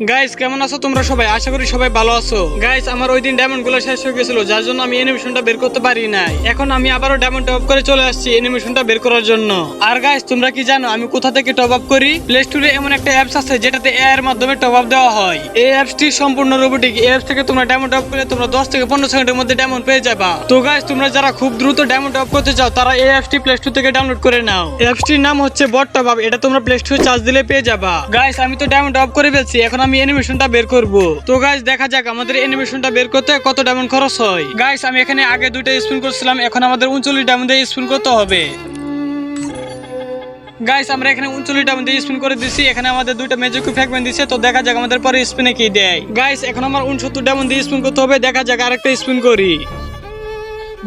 Guys কেমন আছো তোমরা সবাই? আশা করি সবাই ভালো আছো। গাইস আমার ওই দিন ডায়মন্ডগুলো শেষ হয়ে গেছিল, যার জন্য আমি অ্যানিমেশনটা বের করতে পারি নাই। এখন আমি আবারও ডায়মন্ড টপ করে চলে আসছি অ্যানিমেশনটা বের করার জন্য। আর গাইস তোমরা কি জানো, আমি কোথা থেকে টপ আপ করি? প্লে স্টোরে এমন একটা অ্যাপস আছে, যেটাতে এ এর মাধ্যমে টপ আপ দেওয়া হয়। এই অ্যাপসটি সম্পূর্ণ রোবোটিক এই অ্যাপস থেকে তোমরা ডায়মন্ড টপ করলে তোমরা 10 থেকে 15 সেকেন্ডের মধ্যে ডায়মন্ড পেয়ে যাবা। তো গাইস তোমরা যারা খুব দ্রুত ডায়মন্ড টপ করতে চাও, তারা এই অ্যাপসটি প্লে স্টোর থেকে ডাউনলোড করে নাও। অ্যাপসটির নাম হচ্ছে বট টপ আপ এটা তোমরা প্লে স্টোরে চার্জ দিলে পেয়ে যাবা। গাইস আমি তো ডায়মন্ড টপ করে ফেলছি, এখন আমি অ্যানিমেশনটা বের করব। তো গাইস দেখা যাক আমাদের অ্যানিমেশনটা বের করতে কত ডায়মন্ড খরচ হয়। গাইস আমি এখানে আগে দুইটা স্পিন করছিলাম, এখন আমাদের উনচল্লিশ ডায়মন্ড স্পিন করতে হবে। গাইস আমরা এখানে উনচল্লিশ ডায়মন্ড দিয়ে স্পিন করে দিছি, এখানে আমাদের দুইটা ম্যাজিক ফ্র্যাগমেন্ট দিছে, তো দেখা যাক আমাদের পরে স্পিনে কি দেয়। গাইস এখন আমার উনসত্তর ডায়মন্ড দিয়ে স্পিন করতে হবে, দেখা যাক আরেকটা স্পিন করি।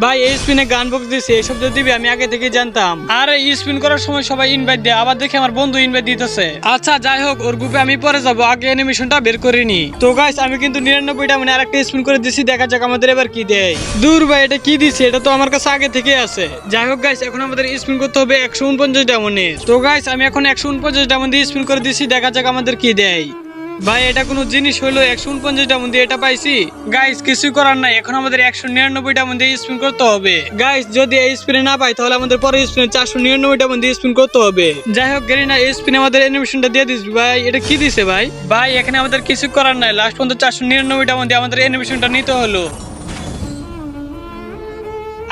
ভাই, এই স্পিনে গান বক্স দিছে, এসব যদি দিবি, আমি আগে থেকে জানতাম। আর, এই স্পিন করার সময় সবাই ইনভাইট দেয়, আবার দেখে আমার বন্ধু ইনভাইট দিতেছে। আচ্ছা যাই হোক, ওর গ্রুপে আমি পরে যাব, আগে অ্যানিমেশনটা বের করে নি। তো গাইস আমি কিন্তু নিরানব্বইটা মানে আরেকটা স্পিন করে দিছি, দেখা যাক আমাদের এবার কি দেয়। দূর ভাই, এটা কি দিছে? এটা তো আমার কাছে আগে থেকে আছে। যাই হোক গাইস এখন আমাদের স্পিন করতে হবে একশো উনপঞ্চাশ ডায়মন্ডের তো গাইস আমি এখন একশো উনপঞ্চাশ ডায়মন্ড দিয়ে স্পিন করে দিছি, দেখা যাক আমাদের কি দেয়। ভাই, এটা কোনো জিনিস হলো একশো উনপঞ্চাশটা মধ্যে এটা পাইছি। গাইস কিছু করার নাই। এখন আমাদের একশো নিরানব্বইটা মধ্যে স্পিন করতে হবে। গাইস যদি এই স্পিনে না পাই, তাহলে আমাদের পরে স্পিনে চারশো নিরানব্বইটা মধ্যে স্পিন করতে হবে। যাই হোক গেরি না, এই স্পিনে আমাদের অ্যানিমেশনটা দিয়ে দিস ভাই। এটা কি দিছে ভাই? ভাই, এখানে আমাদের কিছু করার নাই। লাস্ট পর্যন্ত চারশো নিরানব্বইটা মধ্যে আমাদের অ্যানিমেশনটা নিতে হলো।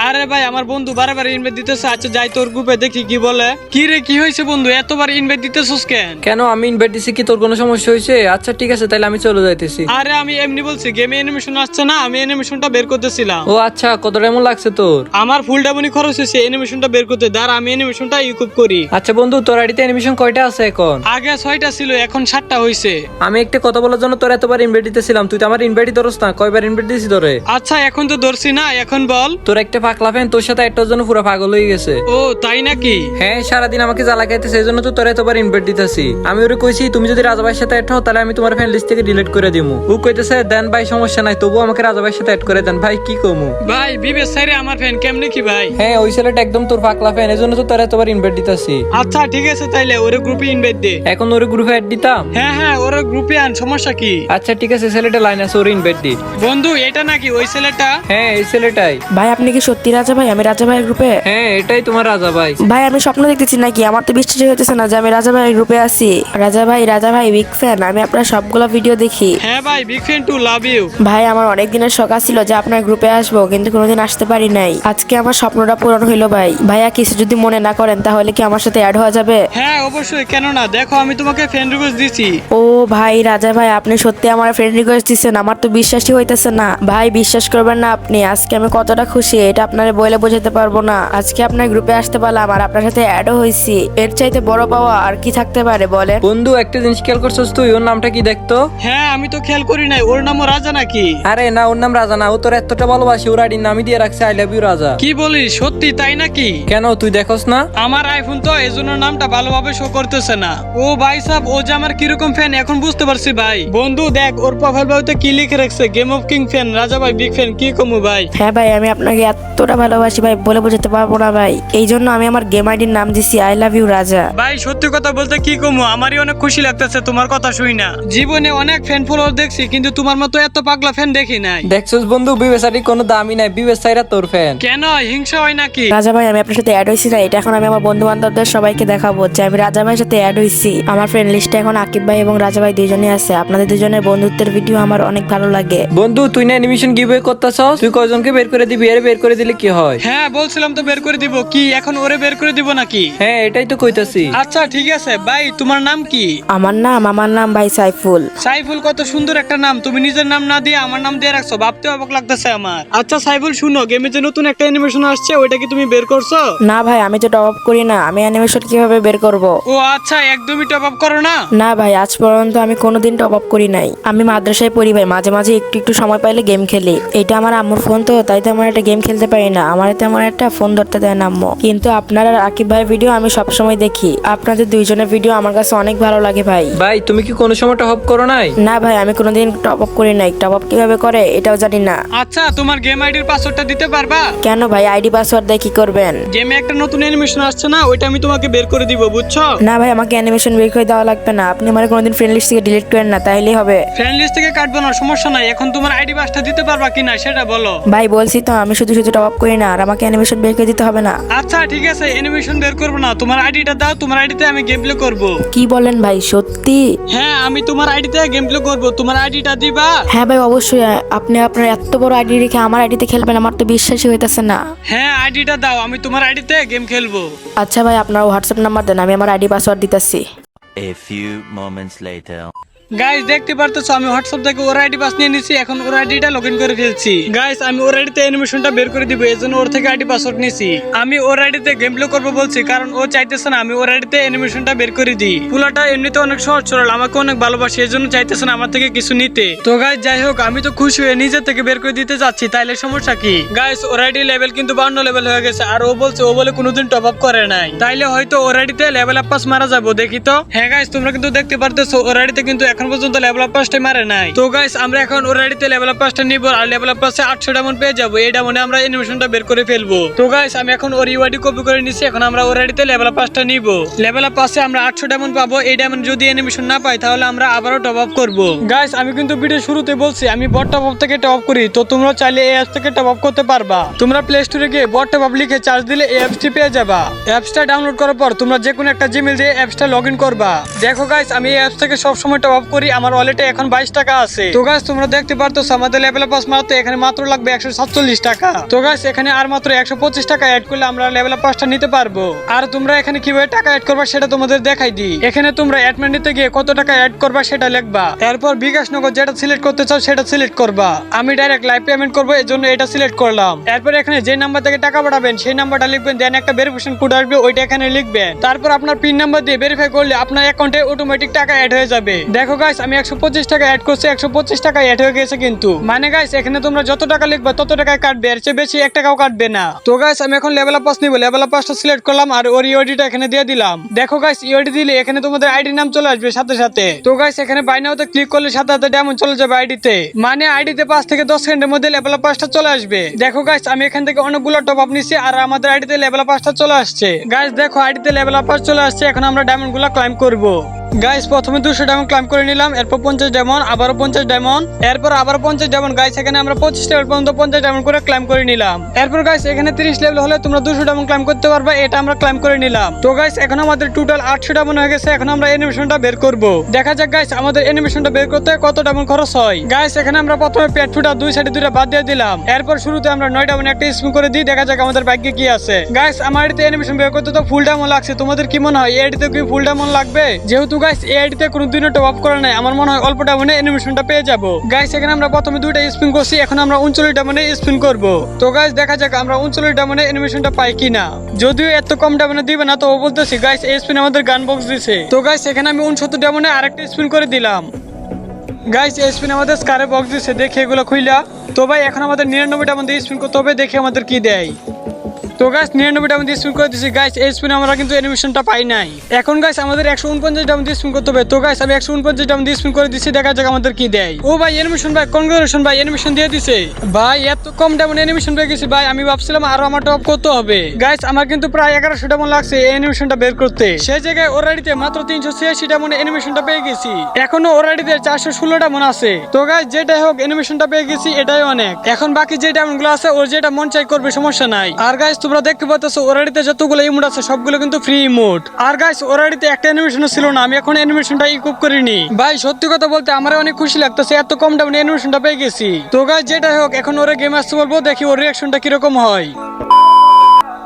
আরে ভাই আমার বন্ধু বারবার ইনভাইট দিতেছে আচ্ছা যাই তোর গ্রুপে দেখি কি বলে। কি রে কি হয়েছে বন্ধু? এতবার ইনভাইট দিতেছিস কেন? কেন আমি ইনভাইট দিছি কি? তোর কোনো সমস্যা হয়েছে? আচ্ছা ঠিক আছে তাহলে আমি চলে যাইতেছি। আরে আমি এমনি বলছি গেমে অ্যানিমেশন আসছে না আমি অ্যানিমেশনটা বের করতেছিলাম। ও আচ্ছা কত এমন লাগছে তোর? আমার ফুল ডাবনি খরচ হয়েছে অ্যানিমেশনটা বের করতে। দাঁড়া আমি অ্যানিমেশনটা ইউকুব করি। আচ্ছা বন্ধু তোর আইডিতে অ্যানিমেশন কয়টা আছে এখন? আগে ছয়টা ছিল এখন সাতটা হয়েছে। আমি একটা কথা বলার জন্য তোর এতবার ইনভাইট দিতেছিলাম। তুই তো আমার ইনভাইটই ধরস না কয়বার ইনভাইট দিছি তোরে? আচ্ছা এখন তো ধরছি না এখন বল। তোর একটা ফ্যান তোর সাথে একটার জন্য পুরো পাগল হয়ে গেছে। ও তাই নাকি? হ্যাঁ সারাদিন আমাকে জ্বালা খাইতে সেই জন্য তো তোর এতবার ইনভাইট দিতেছি। আমি ওরে কইছি তুমি যদি রাজাভাইয়ের সাথে অ্যাড হও তাহলে আমি তোমার ফ্যান লিস্ট থেকে ডিলিট করে দিমু। ও কইতেছে দেন ভাই সমস্যা নাই তবুও আমাকে রাজাভাইয়ের সাথে অ্যাড করে দেন। ভাই কি কমু? ভাই বিবেশ সাইরে আমার ফ্যান কেমনে কি ভাই? হ্যাঁ ওই ছেলেটা একদম তোর পাকলা ফ্যান এই জন্য তো তোর এতবার ইনভাইট দিতেছি। আচ্ছা ঠিক আছে তাইলে ওরে গ্রুপে ইনভাইট দে। এখন ওরে গ্রুপে অ্যাড দিতাম? হ্যাঁ হ্যাঁ ওরে গ্রুপে আন সমস্যা কি? আচ্ছা ঠিক আছে ছেলেটা লাইন আছে ওরে ইনভাইট দি। বন্ধু এটা নাকি ওই ছেলেটা? হ্যাঁ এই ছেলেটাই। ভাই আপনি কি সত্যি রাজা ভাই আমি রাজা ভাইয়ের গ্রুপে হ্যাঁ এটাই তোমার রাজা ভাই। ভাই আমি স্বপ্ন দেখতেছি নাকি? আমার তো বিশ্বাসই হইতেছে না যে আমি রাজা ভাইয়ের গ্রুপে আছি। রাজা ভাই রাজা ভাই বিগ ফ্যান আমি আপনার সবগুলো ভিডিও দেখি। হ্যাঁ ভাই big fan too love you ভাই আমার অনেক দিনের শখ ছিল যে আপনার গ্রুপে আসব কিন্তু কোনোদিন আসতে পারি নাই। আজকে আমার স্বপ্নটা পূরণ হইল ভাই। ভাইয়া কিছু যদি মনে না করেন তাহলে কি আমার সাথে অ্যাড হওয়া যাবে? হ্যাঁ অবশ্যই কেন না দেখো আমি তোমাকে ফ্রেন্ড রিকোয়েস্ট দিছি। ও ভাই রাজা ভাই আপনি সত্যি আমার ফ্রেন্ড রিকোয়েস্ট দিচ্ছেন আমার তো বিশ্বাসই হইতেছে না। ভাই বিশ্বাস করবেন না আপনি আজকে আমি কতটা খুশি এটা আপনারে বলে বোঝাতে পারব না। আজকে আপনার গ্রুপে আসতে পারলাম আর আপনার সাথে অ্যাডও হয়েছি এর চাইতে বড় পাওয়া আর কি থাকতে পারে বলেন? বন্ধু একটা জিনিস খেয়াল করছিস তুই? ওর নামটা কি দেখতো? হ্যাঁ আমি তো খেয়াল করি নাই। ওর নামও রাজা নাকি? আরে না ওর নাম রাজা না। ও তোর এতটা ভালোবাসি ওর আইডির নামই দিয়ে রাখছে আই লাভ ইউ রাজা। কি বলিস? সত্যি তাই নাকি? কেন তুই দেখোস না? আমার আইফোন তো এজন্য নামটা ভালোভাবে শো করতেছে না। ও ভাই সাহেব ও যে আমার কীরকম ফ্যান এখন বুঝতে পারছি ভাই। বন্ধু দেখ ওর প্রোফাইল বায়ুতে কি লিখে রাখছে? গেম অফ কিং ফ্যান রাজা ভাই বিগ ফ্যান কি কমু ভাই? হ্যাঁ ভাই আমি আপনাকে এতটা ভালোবাসি ভাই বলে বোঝাতে পারব না ভাই। এই জন্য আমি আমার গেম আইডির নাম দিছি আই লাভ ইউ রাজা। ভাই সত্যি কথা বলতে কি কমু? আমারই অনেক খুশি লাগতেছে তোমার কথা শুই না। জীবনে অনেক ফ্যান ফলোয়ার দেখছি কিন্তু তোমার মতো এত পাগলা ফ্যান দেখি নাই। দেখছিস বন্ধু বিবেসারি কোনো দামই নাই বিবেসাইরা তোর ফ্যান কেন হিংসা হয় নাকি? রাজা ভাই আমি আপনার সাথে অ্যাড হয়েছি না এটা এখন আমি আমার বন্ধু বান্ধবদের সবাইকে দেখাবো যে আমি রাজা ভাইয়ের সাথে অ্যাড হয়েছি। আমার ফ্রেন্ড লিস্টে এখন আকিব ভাই এবং রাজা ভাই দুজনে আছে আপনাদের দুজনের বন্ধুত্বের ভিডিও আমার অনেক ভালো লাগে। বন্ধু তুই না অ্যানিমেশন গিভওয়ে করতেছস? তুই কয়জনকে বের করে দিবি? এর বের করে দিলে কি হয়? হ্যাঁ বলছিলাম তো বের করে দিব। কি এখন ওরে বের করে দিব নাকি? হ্যাঁ এটাই তো কইতাছি। আচ্ছা ঠিক আছে। ভাই তোমার নাম কি? আমার নাম আমার নাম ভাই সাইফুল। সাইফুল কত সুন্দর একটা নাম। তুমি নিজের নাম না দিয়ে আমার নাম দিয়ে রাখছো ভাবতে অবাক লাগতেছে আমার। আচ্ছা সাইফুল শুনো গেমে যে নতুন একটা অ্যানিমেশন আসছে ওইটা কি তুমি বের করছ? না ভাই আমি তো টপ আপ করি না। আমি অ্যানিমেশন কীভাবে বের করব? ও আচ্ছা একদমই টপ আপ করো না? না ভাই আজ পর্যন্ত আমি কোনোদিন টপ আপ করি নাই। আমি মাদ্রাসায় পড়ি ভাই মাঝে মাঝে একটু একটু সময় পাইলে গেম খেলি। এটা আমার আম্মুর ফোন তো তাই তো আমার একটা গেম খেলতে পারি পারি না। আমার তেমন একটা ফোন ধরতে দেয় না আম্মু। কিন্তু আপনার আর আকিব ভাইয়ের ভিডিও আমি সবসময় দেখি। আপনাদের দুইজনের ভিডিও আমার কাছে অনেক ভালো লাগে ভাই। ভাই তুমি কি কোনো সময় টপ করো নাই? না ভাই আমি কোনোদিন টপ আপ করি নাই। টপ আপ কীভাবে করে এটাও জানি না। আচ্ছা তোমার গেম আইডির পাসওয়ার্ডটা দিতে পারবা? কেন ভাই আইডি পাসওয়ার্ড দিয়ে কি করবেন? গেমে একটা নতুন অ্যানিমেশন আসছে না ওইটা আমি তোমাকে বের করে দিব বুঝছ? না ভাই আমাকে অ্যানিমেশন বের করে দেওয়া লাগবে না। আপনি আমার কোনোদিন ফ্রেন্ড লিস্ট থেকে ডিলিট করেন না তাইলেই হবে। ফ্রেন্ড লিস্ট থেকে কাটবো না সমস্যা নাই। এখন তোমার আইডি পাসটা দিতে পারবা কিনা সেটা বলো। ভাই বলছি তো আমি শুধু শুধু টপ আপ করি না আর আমাকে অ্যানিমেশন বের করে দিতে হবে না। আচ্ছা ঠিক আছে অ্যানিমেশন বের করব না। তোমার আইডিটা দাও তোমার আইডিতে আমি গেম প্লে করব। কি বলেন ভাই সত্যি? হ্যাঁ আমি তোমার আইডিতে গেম প্লে করব। তোমার আইডিটা দিবা? হ্যাঁ ভাই অবশ্যই আপনি আপনার এত বড় আইডি রেখে আমার আইডিতে খেলবেন আমার তো বিশ্বাসই হইতেছে না। হ্যাঁ আইডিটা দাও আমি তোমার আইডিতে গেম খেলব। আচ্ছা ভাই আপনার হোয়াটসঅ্যাপ নাম্বার দেন আমি আমার আইডি পাসওয়ার্ড দিতেছি। A few moments later. Guys দেখতে পারতেছো, আমি হোয়াটসঅ্যাপ থেকে ওর আইডি পাস নিয়ে নিছি, এখন ওর আইডিটা লগ ইন করে ফেলছি। গাইস আমি ওর আইডিতে অ্যানিমেশনটা বের করে দিব এজন্য ওর থেকে আইডি পাসওয়ার্ড নিছি। আমি ওর আইডিতে গেম প্লে করব বলছি, কারণ ও চাইতেছে না, আমি ওর আইডিতে অ্যানিমেশনটা বের করে দিই। পুলাটা এমনিতে অনেক সহজ সরল আমাকে অনেক ভালোবাসে এজন্য চাইতেছে না আমার থেকে কিছু নিতে। তো গাইস যাই হোক, আমি তো খুশি হয়ে নিজে থেকে বের করে দিতে যাচ্ছি, তাইলে সমস্যা কি? গাইস ওর আইডি লেভেল কিন্তু বান্ন লেভেল হয়ে গেছে, আর ও বলছে, ও বলে কোনোদিন টপ আপ করে নাই। তাইলে হয়তো ওর আইডিতে লেভেল আপ পাস মারা যাব, দেখি তো। হ্যাঁ গাইস তোমরা কিন্তু দেখতে পারতেছো, ওর আইডিতে কিন্তু এখন পর্যন্ত লেভেল আপ পাসটা মারে নাই। তো গাইস আমরা এখন ওর আইডিতে লেভেল আপ পাসটা নিব আর লেভেল আপ পাসে আটশো ডায়মন্ড পেয়ে যাব। এই ডায়মন্ডে আমরা অ্যানিমেশনটা বের করে ফেলব। তো গাইস আমি এখন ওর ইউআইডি কপি করে নিছি, এখন আমরা ওর আইডিতে লেভেল আপ পাসটা নিব। লেভেল আপ পাসে আমরা আটশো ডায়মন্ড পাবো। এই ডায়মন্ড যদি অ্যানিমেশন না পাই, তাহলে আমরা আবারও টপ আপ করব। গাইস আমি কিন্তু ভিডিও শুরুতে বলছি, আমি বট টপ আপ থেকে টপ আপ করি। তো তোমরা চাইলে এই অ্যাপস থেকে টপ আপ করতে পারবা। তোমরা প্লে স্টোরে গিয়ে বট টপ আপ লিখে চার্জ দিলে এই অ্যাপসটি পেয়ে যাবা। অ্যাপসটা ডাউনলোড করার পর তোমরা যে কোনো একটা জিমেল দিয়ে অ্যাপসটা লগ ইন করবা। দেখো গাইস আমি এই অ্যাপস থেকে সবসময় টপ আপ করি, আমার ওয়ালেটে এখন বাইশ টাকা আছে। তো গাইস তোমরা দেখতে পারতেছো আমাদের লেভেল পাস মারতে এখানে মাত্র লাগবে একশো সাতচল্লিশ টাকা। তো গাইস এখানে আর মাত্র একশো পঁচিশ টাকা অ্যাড করলে আমরা লেভেল পাসটা নিতে পারব। আর তোমরা এখানে কীভাবে টাকা অ্যাড করবা সেটা তোমাদের দেখাই দিই। এখানে তোমরা অ্যাড নিতে গিয়ে কত টাকা অ্যাড করবা সেটা লিখবা। এরপর বিকাশ নগর যেটা সিলেক্ট করতে চাও সেটা সিলেক্ট করবা। আমি ডাইরেক্ট লাইভ পেমেন্ট করব এর জন্য এটা সিলেক্ট করলাম। এরপর এখানে যে নাম্বার থেকে টাকা পাঠাবেন, সেই নাম্বারটা লিখবেন দেন একটা ভেরিফিকেশন কোড আসবে, ওইটা এখানে লিখবেন। তারপর আপনার পিন নাম্বার দিয়ে ভেরিফাই করলে আপনার অ্যাকাউন্টে অটোমেটিক টাকা অ্যাড হয়ে যাবে। দেখো গাইস আমি একশো পঁচিশ টাকা অ্যাড করছি, একশো পঁচিশ টাকা অ্যাড হয়ে গেছে কিন্তু। মানে গাইস এখানে তোমরা যত টাকা লিখবে, তত টাকায় কাটবে, এর চেয়ে বেশি এক টাকাও কাটবে না। তো গাইস আমি এখন লেভেল পাস নিব। লেভেল পাসটা সিলেক্ট করলাম আর ওর ইওডিটা এখানে দিয়ে দিলাম। দেখো গাইস ইওডি দিলে এখানে তোমাদের আইডি নাম চলে আসবে সাথে সাথে। তো গাইস এখানে বাইনাওতে ক্লিক করলে সাথে সাথে ডায়মন্ড চলে যাবে আইডিতে মানে আইডিতে পাঁচ থেকে দশ সেকেন্ডের মধ্যে লেভেল পাসটা চলে আসবে। দেখো গাইস আমি এখান থেকে অনেকগুলো টপ আপ নিছি আর আমাদের আইডিতে লেভেল পাসটা চলে আসছে। গাইস দেখো আইডিতে লেভেল পাস চলে আসছে। এখন আমরা ডায়মন্ডগুলো ক্লাইম করব। গাইস প্রথমে দুশো ডায়মন্ড ক্লাইম করে নিলাম, এরপর পঞ্চাশ ডায়মন্ড আবারও পঞ্চাশ ডায়মন্ড এরপর আবার পঞ্চাশ ডায়মন্ড গাইস এখানে আমরা পঁচিশ লেভেল পর্যন্ত পঞ্চাশ ডায়মন্ড করে ক্লাইম করে নিলাম। এরপর গাইস এখানে তিরিশ লেভেল হলে তোমরা দুশো ডায়মন্ড ক্লাইম করতে পারবে, এটা আমরা ক্লাইম করে নিলাম। তো গাইস এখন আমাদের টোটাল আটশো ডায়মন্ড হয়ে গেছে, এখন আমরা অ্যানিমেশনটা বের করব। দেখা যাক গাইস আমাদের অ্যানিমেশনটা বের করতে কত ডায়মন্ড খরচ হয়। গাইস এখানে আমরা প্রথমে পেট ফুটা দুই সাইডে দুইটা বাদ দিয়ে দিলাম। এরপর শুরুতে আমরা নয় ডায়মন্ড একটা স্পিন করে দিই, দেখা যাক আমাদের ভাগ্যে কি আছে। গাইস আমার এডিতে অ্যানিমেশন বের করতে তো ফুল ডায়মন্ড লাগছে, তোমাদের কি মনে হয়? এটিতে কি ফুল ডায়মন্ড লাগবে? যেহেতু গাইস এই এডিতে কোনোদিনও টপ আপ করে নাই। আমার মনে হয় অল্প ডায়মন্ডে অ্যানিমেশনটা পেয়ে যাব। গাইস এখানে আমরা প্রথমে দুইটা স্পিন করছি, এখন আমরা উনচল্লিশ ডায়মন্ডে স্পিন করব। তো গাইস দেখা যাক আমরা উনচল্লিশ ডায়মন্ডে অ্যানিমেশনটা পাই কিনা। যদিও এত কম ডায়মন্ডে দিবে না তো বলতেছি গাইস এই স্পিন আমাদের গান বক্স দিছে। তো গাইস এখানে আমি উনসত্তর ডায়মন্ডে আরেকটা স্পিন করে দিলাম। গাইস এই স্পিন আমাদের স্কারে বক্স দিছে, দেখে এগুলো খুইলা। তো ভাই, এখন আমাদের নিরানব্বইটা আমাদের স্পিন করতে হবে, দেখে আমাদের কি দেয়। তো গাছ নিরানব্বই ডায়মন্ড স্পিন করে দিচ্ছি গাইস এই স্পিন আমরা কিন্তু অ্যানিমেশনটা পাই নাই। এখন গাছ আমাদের একশো উনপঞ্চাশ ডায়মন্ড স্পিন করতে হবে। তো গাইস আমি একশো উনপঞ্চাশ ডায়মন্ড স্পিন করে দিচ্ছি, দেখা যাক আমাদের কি দেয়। ও ভাই অ্যানিমেশন ভাই কনগ্রেশন ভাই অ্যানিমেশন দিয়ে দিছে। ভাই, এত কম ডায়মন্ড অ্যানিমেশন পেয়ে গেছি ভাই, আমি ভাবছিলাম আরও আমার টপ করতে হবে। গাইস আমার কিন্তু প্রায় এগারোশো ডায়মন্ড লাগছে অ্যানিমেশনটা বের করতে। সেই জায়গায় ওরাডিতে মাত্র তিনশো ছিয়াশি ডায়মন্ড অ্যানিমেশনটা পেয়ে গেছি। এখনও ওরাডিতে চারশো ষোলো ডায়মন্ড আছে। তো গাছ যেটাই হোক অ্যানিমেশনটা পেয়ে গেছি, এটাই অনেক। এখন বাকি যে ডায়মন্ডগুলো আছে, ওর যেটা মন চাই করবে, সমস্যা নাই। আর গাইস তোমরা দেখতে পাচ্ছ ওরাডিতে যতগুলো ইমোট আছে, সবগুলো কিন্তু ফ্রি ইমোট আর গাইস ওরাডিতে একটা অ্যানিমেশন ছিল না, আমি এখন অ্যানিমেশনটা ইকুপ করিনি। ভাই, সত্যি কথা বলতে আমার অনেক খুশি লাগতেছে, এত কম দামে অ্যানিমেশনটা পেয়ে গেছি। তো গাইস যেটা হোক, এখন ওরা গেম আসতে বলব, দেখি ওর রিয়াকশনটা কীরকম হয়।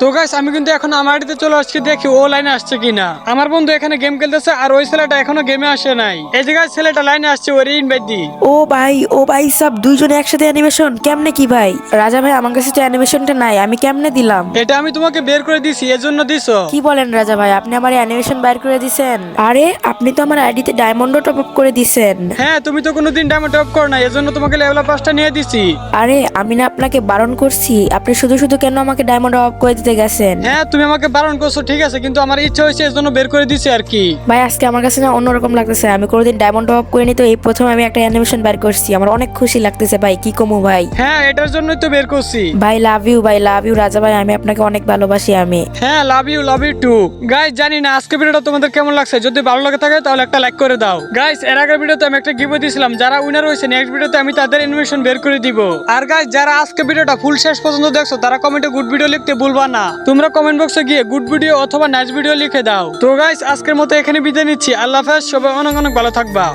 তো গাইস আমি কিন্তু এখন আমার বাড়িতে চলে আসছি দেখি ও লাইনে আসছে কিনা। আমার বন্ধু এখানে গেম খেলতেছে আর ওই ছেলেটা এখনও গেমে আসে নাই। এই যে গাইস ছেলেটা লাইনে আসছে ওর ইনভাইট দি। ও ভাই ও ভাই সব দুইজনে একসাথে অ্যানিমেশন কেমনে কি ভাই? রাজা ভাই আমার কাছে তো অ্যানিমেশনটা নাই আমি কেমনে দিলাম? এটা আমি তোমাকে বের করে দিছি এজন্য দিছো। কি বলেন রাজা ভাই আপনি আমার অ্যানিমেশন বাইর করে দিছেন? আরে আপনি তো আমার আইডিতে ডায়মন্ডও টপ আপ করে দিছেন। হ্যাঁ তুমি তো কোনোদিন ডায়মন্ড টপ করো না এজন্য তোমাকে লেভেল পাঁচটা নিয়ে দিছি। আরে আমি না আপনাকে বারণ করছি আপনি শুধু শুধু কেন আমাকে ডায়মন্ড অফ করে দিতে গেছেন? হ্যাঁ তুমি আমাকে বারণ করছ ঠিক আছে কিন্তু আমার ইচ্ছা হয়েছে এর জন্য বের করে দিছি আর কি। ভাই আজকে আমার কাছে না অন্যরকম লাগতেছে। আমি কোনোদিন ডায়মন্ড অফ করিনি তো এই প্রথম আমি একটা অ্যানিমেশন বের করছি। আমার অনেক খুশি লাগতেছে ভাই কি কমু ভাই? হ্যাঁ এটার জন্যই তো বের করছি। ভাই লাভ ইউ ভাই লাভ ইউ রাজা ভাই আমি আপনাকে অনেক ভালোবাসি আমি। হ্যাঁ love you love you too guys জানি না আজকে ভিডিওটা তোমাদের কেমন লাগছে। যদি ভালো লাগে থাকে তাহলে একটা লাইক করে দাও। গাইস এর আগের ভিডিওতে আমি একটা গিফট দিয়েছিলাম। যারা উইনার হয়েছে নেক্সট ভিডিওতে আমি তাদের অ্যানিমেশন বের করে দিব। আর গাইস যারা আজকে ভিডিওটা ফুল শেষ পর্যন্ত দেখছ তারা কমেন্টে গুড ভিডিও লিখতে ভুলবা না তোমরা কমেন্ট বক্সে গিয়ে গুড ভিডিও অথবা নাইস ভিডিও লিখে দাও। তো গাইস আজকের মতো এখানে বিদায় নিচ্ছি। আল্লাহ হাফেজ, সবাই অনেক অনেক ভালো থাকবা।